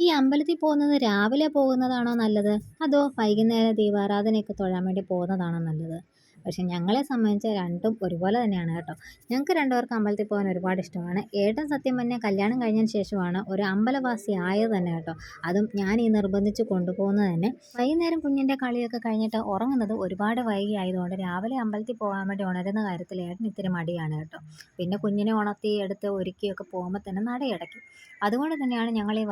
ഈ അമ്പലത്തിൽ പോകുന്നത് രാവിലെ പോകുന്നതാണോ നല്ലത്? അതോ വൈകുന്നേരം ദീപാരാധനയൊക്കെ തൊഴാൻ വേണ്ടി പോകുന്നതാണോ നല്ലത്? പക്ഷേ ഞങ്ങളെ സംബന്ധിച്ച് രണ്ടും ഒരുപോലെ തന്നെയാണ് കേട്ടോ. ഞങ്ങൾക്ക് രണ്ടുപേർക്കും അമ്പലത്തിൽ പോകാൻ ഒരുപാട് ഇഷ്ടമാണ്. ഏട്ടൻ സത്യം പറഞ്ഞ കല്യാണം കഴിഞ്ഞതിന് ശേഷമാണ് ഒരു അമ്പലവാസി ആയത് തന്നെ കേട്ടോ. അതും ഞാൻ ഈ നിർബന്ധിച്ച് കൊണ്ടുപോകുന്നത് തന്നെ. വൈകുന്നേരം കുഞ്ഞിന്റെ കളിയൊക്കെ കഴിഞ്ഞിട്ട് ഉറങ്ങുന്നത് ഒരുപാട് വൈകി ആയതുകൊണ്ട് രാവിലെ അമ്പലത്തിൽ പോകാൻ വേണ്ടി ഉണരുന്ന കാര്യത്തിൽ ഏട്ടൻ ഇത്തിരി മടിയാണ് കേട്ടോ. പിന്നെ കുഞ്ഞിനെ ഉണർത്തി എടുത്ത് ഒരുക്കിയൊക്കെ പോകുമ്പോൾ തന്നെ നടയടയ്ക്കും. അതുകൊണ്ട് തന്നെയാണ് ഞങ്ങൾ ഈ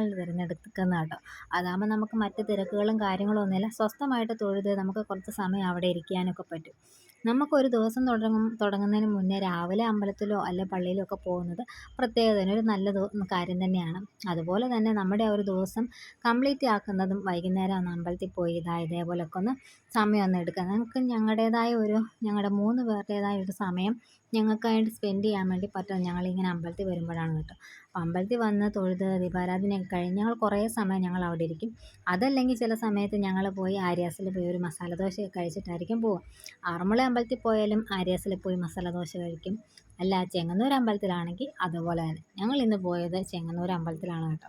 വൈകുന്നേരങ്ങളിൽ തിരഞ്ഞെടുക്കുന്നത് കേട്ടോ. അതാകുമ്പോൾ നമുക്ക് മറ്റ് തിരക്കുകളും കാര്യങ്ങളും ഒന്നുമില്ല. സ്വസ്ഥമായിട്ട് തൊഴുത് നമുക്ക് കുറച്ച് സമയം അവിടെ ഇരിക്കാനൊക്കെ പറ്റും. നമുക്കൊരു ദിവസം തുടങ്ങും തുടങ്ങുന്നതിന് മുന്നേ രാവിലെ അമ്പലത്തിലോ അല്ലെ പള്ളിയിലോ ഒക്കെ പോകുന്നത് പ്രത്യേകത ഒരു നല്ല കാര്യം തന്നെയാണ്. അതുപോലെ തന്നെ നമ്മുടെ ആ ഒരു ദിവസം കംപ്ലീറ്റ് ആക്കുന്നതും വൈകുന്നേരം ഒന്ന് അമ്പലത്തിൽ പോയി ഇതാ ഇതേപോലൊക്കെ ഒന്ന് സമയം ഒന്ന് എടുക്കുക. നമുക്ക് ഞങ്ങളുടേതായ ഒരു ഞങ്ങളുടെ മൂന്ന് പേരുടേതായ ഒരു സമയം ഞങ്ങൾക്കായിട്ട് സ്പെൻഡ് ചെയ്യാൻ വേണ്ടി പറ്റും. ഞങ്ങളിങ്ങനെ അമ്പലത്തിൽ വരുമ്പോഴാണ് കേട്ടോ. അപ്പോൾ അമ്പലത്തിൽ വന്ന് തൊഴുത് ദീപാരാധനയൊക്കെ കഴിഞ്ഞ് ഞങ്ങൾ കുറേ സമയം ഞങ്ങൾ അവിടെ ഇരിക്കും. അതല്ലെങ്കിൽ ചില സമയത്ത് ഞങ്ങൾ പോയി ആര്യാസിൽ പോയി ഒരു മസാല ദോശയൊക്കെ കഴിച്ചിട്ടായിരിക്കും പോവുക. ആറന്മുള അമ്പലത്തിൽ പോയാലും ആര്യാസിൽ പോയി മസാല ദോശ കഴിക്കും. അല്ല ചെങ്ങന്നൂർ അമ്പലത്തിലാണെങ്കിൽ അതുപോലെ തന്നെ. ഞങ്ങൾ ഇന്ന് പോയത് ചെങ്ങന്നൂർ അമ്പലത്തിലാണ് കേട്ടോ.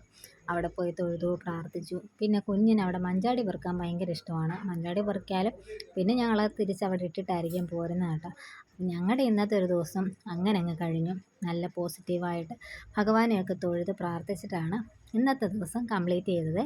അവിടെ പോയി തൊഴുതു പ്രാർത്ഥിച്ചു. പിന്നെ കുഞ്ഞിന് അവിടെ മഞ്ചാടി പെറുക്കാൻ ഭയങ്കര ഇഷ്ടമാണ്. മഞ്ചാടി പെറുക്കിയാലും പിന്നെ ഞങ്ങൾ തിരിച്ച് അവിടെ ഇട്ടിട്ടായിരിക്കും പോരുന്നത് കേട്ടോ. ഞങ്ങളുടെ ഇന്നത്തെ ഒരു ദിവസം അങ്ങനെ അങ്ങ് കഴിഞ്ഞു. നല്ല പോസിറ്റീവായിട്ട് ഭഗവാനെയൊക്കെ തൊഴുത് പ്രാർത്ഥിച്ചിട്ടാണ് ഇന്നത്തെ ദിവസം കംപ്ലീറ്റ് ചെയ്തത്.